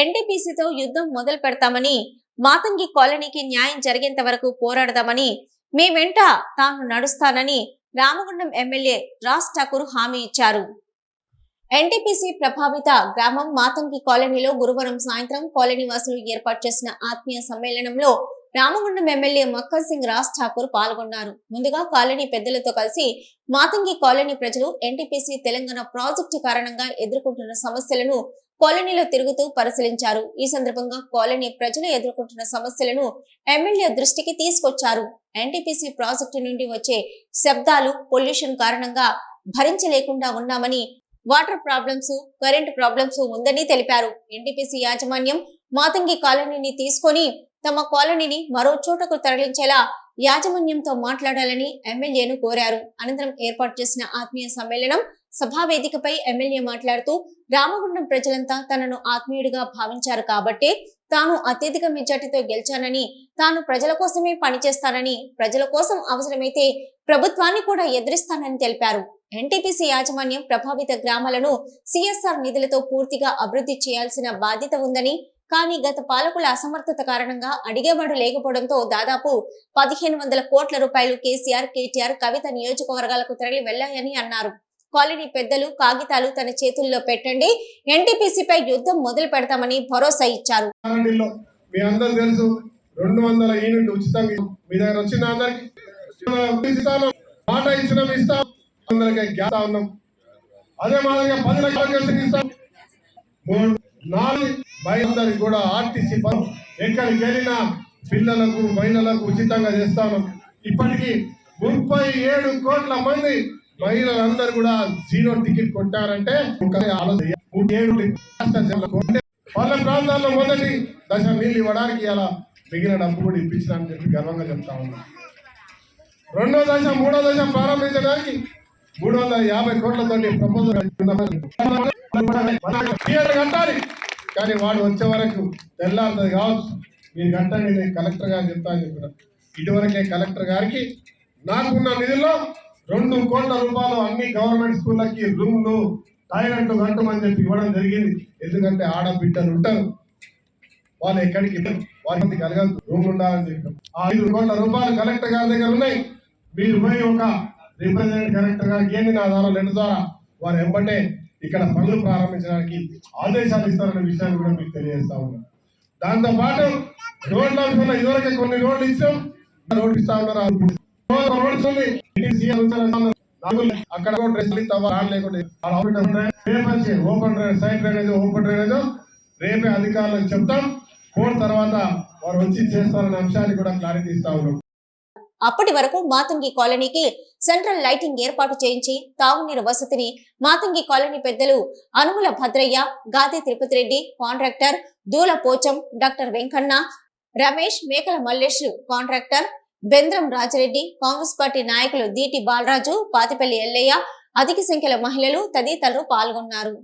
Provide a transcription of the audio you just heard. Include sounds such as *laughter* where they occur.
ఎన్టీపీసీతో యుద్ధం మొదలు పెడతామని మాతంగి కాలనీకి న్యాయం జరిగేంత వరకు పోరాడదామని మీ వెంట తాను నడుస్తానని రామగుండం ఎమ్మెల్యే రాజ్ ఠాకూర్ హామీ ఇచ్చారు. ఎన్టీపీసీ ప్రభావిత గ్రామం మాతంగి కాలనీలో గురువారం సాయంత్రం కాలనీ వాసులు ఏర్పాటు చేసిన ఆత్మీయ సమ్మేళనంలో రామగుండం ఎమ్మెల్యే మక్కర్ సింగ్ రాజ్ ఠాకూర్ పాల్గొన్నారు. ముందుగా కాలనీ పెద్దలతో కలిసి మాతంగి కాలనీ ప్రజలు ఎన్టీపీసీ తెలంగాణ ప్రాజెక్టు కారణంగా ఎదుర్కొంటున్న సమస్యలను కాలనీలో తిరుగుతూ పరిశీలించారు. ఈ సందర్భంగా కాలనీ ప్రజలు ఎదుర్కొంటున్న సమస్యలను ఎమ్మెల్యే దృష్టికి తీసుకొచ్చారు. ఎన్టీపీసీ ప్రాజెక్టు నుండి వచ్చే శబ్దాలు పొల్యూషన్ కారణంగా భరించలేకుండా ఉన్నామని వాటర్ ప్రాబ్లమ్స్ కరెంట్ ప్రాబ్లమ్స్ ఉందని తెలిపారు. ఎన్టీపీసీ యాజమాన్యం మాతంగి కాలనీని తీసుకొని తమ కాలనీని మరో చోటకు తరలించేలా యాజమాన్యంతో మాట్లాడాలని ఎమ్మెల్యేను కోరారు. అనంతరం ఏర్పాటు చేసిన ఆత్మీయ సమ్మేళనం సభావేదికపై ఎమ్మెల్యే మాట్లాడుతూ రామగుండం ప్రజలంతా తనను ఆత్మీయుడిగా భావించారు కాబట్టి తాను అత్యధిక మెజార్టీతో గెలిచానని తాను ప్రజల కోసమే పనిచేస్తానని ప్రజల కోసం అవసరమైతే ప్రభుత్వాన్ని కూడా ఎదిరిస్తానని తెలిపారు. ఎన్టీపీసీ యాజమాన్యం ప్రభావిత గ్రామాలను సిఎస్ఆర్ నిధులతో పూర్తిగా అభివృద్ధి చేయాల్సిన బాధ్యత ఉందని కానీ గత పాలకుల అసమర్థత కారణంగా అడిగేవాడు లేకపోవడంతో దాదాపు పదిహేను వందల కోట్ల రూపాయలు కేసీఆర్ కేటీఆర్ కవిత నియోజకవర్గాలకు తరలి వెళ్ళాయని అన్నారు. కాలనీ పెద్దలు కాగితాలు తన చేతుల్లో పెట్టండి ఎన్టీపీసీపై యుద్ధం మొదలు పెడతామని భరోసా ఇచ్చారు. మీ అందరూ తెలుసు రెండు వందల యూనిట్ ఉచితంగా మీ దగ్గర వచ్చిన అందరికి. మాట ఇచ్చినాం ఇస్తాం. అందరికి గ్యాస్ ఉన్నాం. అదే మాదిరిగా పది లక్షల ఆరోగ్యశ్రీ ఇస్తాం నాలుగు బయలుదేరికి కూడా ఆర్టీసీ బస్ ఎక్కడికి వెళ్ళినా పిల్లలకు మహిళలకు ఉచితంగా చేస్తాను. ఇప్పటికీ ముప్పై ఏడు కోట్ల మంది మహిళలందరూ కూడా జీరో టికెట్ కొట్టారంటే వాళ్ళ ప్రాంతాల్లో మొదటి దశ నీళ్ళు ఇవ్వడానికి ఇలా మిగిలిన డబ్బు కూడా ఇప్పించడానికి చెప్పి గర్వంగా చెప్తా ఉన్నా. రెండో దశ మూడో దశ ప్రారంభించడానికి మూడు వందల యాభై కోట్లతోటి ప్రపోజల్ *laughs* కట్టాలి. కానీ వాడు వచ్చే వరకు తెల్లారుతుంది కావచ్చు. మీరు కట్టండి నేను కలెక్టర్ గారు చెప్తా అని చెప్పిన. ఇటువరకే కలెక్టర్ గారికి నాకున్న నిధుల్లో రెండు కోట్ల రూపాయలు అన్ని గవర్నమెంట్ స్కూళ్ళకి రూమ్లు టాయిలెట్లు కట్టమని చెప్పి ఇవ్వడం జరిగింది. ఎందుకంటే ఆడబిడ్డలు ఉంటారు. వాళ్ళు ఎక్కడికి వారికి కలగదు రూమ్ ఉండాలని చెప్పాం ఆ ఐదు కోట్ల రూపాయలు కలెక్టర్ గారి దగ్గర ఉన్నాయి. మీరు పోయి ఒక రిప్రజెంట్ కలెక్టర్ గారికి ఏంది నా ద్వారా లెటర్ ద్వారా? వారు ఎంబటే ఇక్కడ పనులు ప్రారంభించడానికి ఆదేశాలు ఇస్తారనే విషయాన్ని కూడా మీకు తెలియజేస్తా ఉన్నాం. దాంతో పాటు రోడ్ల విషయంలో ఇదివరకే కొన్ని రోడ్లు ఇచ్చాం. రోడ్లు ఇస్తా ఉన్నారు? అక్కడ కూడా లేకుండా open drainage side drainage open drainage రేపే అధికారులకు చెప్తాం. కోర్టు తర్వాత వారు వచ్చి చేస్తారనే అంశాన్ని కూడా క్లారిటీ ఇస్తా ఉన్నాం. అప్పటి వరకు మాతంగి కాలనీకి సెంట్రల్ లైటింగ్ ఏర్పాటు చేయించి తాగునీరు వసతిని మాతంగి కాలనీ పెద్దలు Anumula Bhadraiah Gade Tirupati Reddy contractor Doola Pocham doctor Venkanna Ramesh Mekala Mallesh contractor Bendram Rajareddy Congress party నాయకులు దీటి బాలరాజు పాతిపల్లి ఎల్లయ్య అధిక సంఖ్యలో మహిళలు తదితరులు పాల్గొన్నారు.